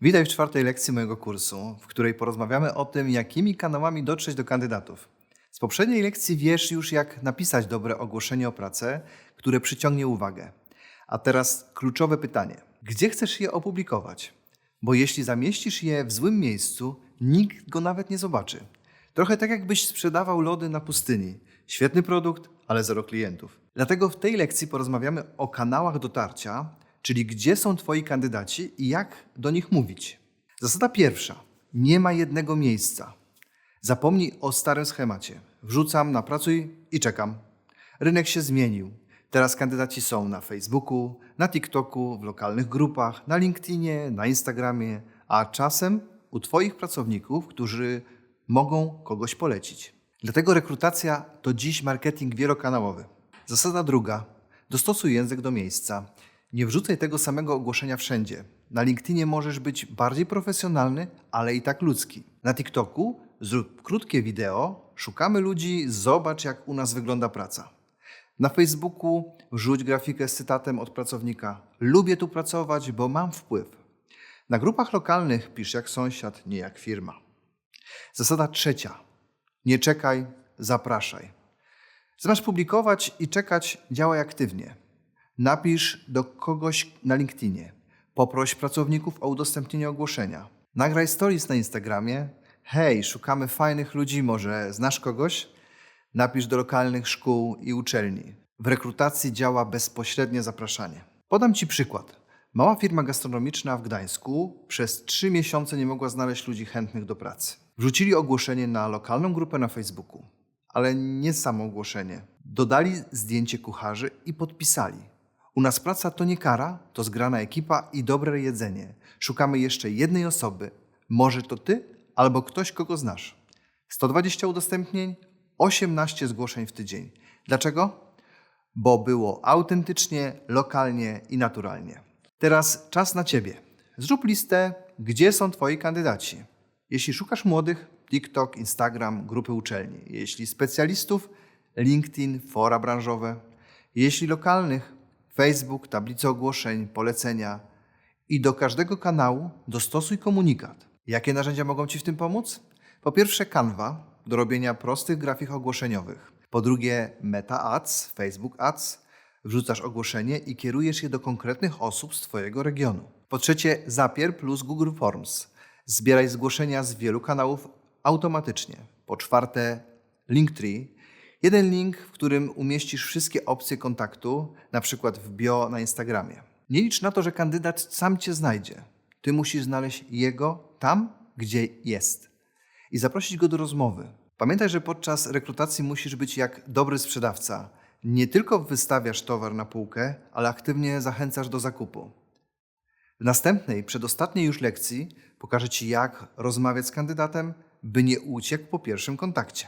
Witaj w czwartej lekcji mojego kursu, w której porozmawiamy o tym, jakimi kanałami dotrzeć do kandydatów. Z poprzedniej lekcji wiesz już, jak napisać dobre ogłoszenie o pracę, które przyciągnie uwagę. A teraz kluczowe pytanie: gdzie chcesz je opublikować? Bo jeśli zamieścisz je w złym miejscu, nikt go nawet nie zobaczy. Trochę tak, jakbyś sprzedawał lody na pustyni. Świetny produkt, ale zero klientów. Dlatego w tej lekcji porozmawiamy o kanałach dotarcia, czyli gdzie są Twoi kandydaci i jak do nich mówić. Zasada pierwsza: nie ma jednego miejsca. Zapomnij o starym schemacie. Wrzucam na pracuj i czekam. Rynek się zmienił. Teraz kandydaci są na Facebooku, na TikToku, w lokalnych grupach, na LinkedInie, na Instagramie, a czasem u Twoich pracowników, którzy mogą kogoś polecić. Dlatego rekrutacja to dziś marketing wielokanałowy. Zasada druga: dostosuj język do miejsca. Nie wrzucaj tego samego ogłoszenia wszędzie. Na LinkedInie możesz być bardziej profesjonalny, ale i tak ludzki. Na TikToku zrób krótkie wideo, szukamy ludzi, zobacz jak u nas wygląda praca. Na Facebooku wrzuć grafikę z cytatem od pracownika: Lubię tu pracować, bo mam wpływ. Na grupach lokalnych pisz jak sąsiad, nie jak firma. Zasada trzecia: nie czekaj, zapraszaj. Zamiast publikować i czekać, działaj aktywnie. Napisz do kogoś na LinkedInie. Poproś pracowników o udostępnienie ogłoszenia. Nagraj stories na Instagramie. Hej, szukamy fajnych ludzi, może znasz kogoś? Napisz do lokalnych szkół i uczelni. W rekrutacji działa bezpośrednie zapraszanie. Podam Ci przykład. Mała firma gastronomiczna w Gdańsku przez trzy miesiące nie mogła znaleźć ludzi chętnych do pracy. Wrzucili ogłoszenie na lokalną grupę na Facebooku, ale nie samo ogłoszenie. Dodali zdjęcie kucharzy i podpisali. U nas praca to nie kara, to zgrana ekipa i dobre jedzenie. Szukamy jeszcze jednej osoby. Może to ty albo ktoś, kogo znasz. 120 udostępnień, 18 zgłoszeń w tydzień. Dlaczego? Bo było autentycznie, lokalnie i naturalnie. Teraz czas na ciebie. Zrób listę, gdzie są twoi kandydaci. Jeśli szukasz młodych, TikTok, Instagram, grupy uczelni. Jeśli specjalistów, LinkedIn, fora branżowe. Jeśli lokalnych, Facebook, tablice ogłoszeń, polecenia. I do każdego kanału dostosuj komunikat. Jakie narzędzia mogą Ci w tym pomóc? Po pierwsze Canva do robienia prostych grafik ogłoszeniowych. Po drugie Meta Ads, Facebook Ads. Wrzucasz ogłoszenie i kierujesz je do konkretnych osób z Twojego regionu. Po trzecie Zapier plus Google Forms. Zbieraj zgłoszenia z wielu kanałów automatycznie. Po czwarte Linktree. Jeden link, w którym umieścisz wszystkie opcje kontaktu, na przykład w bio na Instagramie. Nie licz na to, że kandydat sam Cię znajdzie. Ty musisz znaleźć jego tam, gdzie jest i zaprosić go do rozmowy. Pamiętaj, że podczas rekrutacji musisz być jak dobry sprzedawca. Nie tylko wystawiasz towar na półkę, ale aktywnie zachęcasz do zakupu. W następnej, przedostatniej już lekcji pokażę Ci, jak rozmawiać z kandydatem, by nie uciekł po pierwszym kontakcie.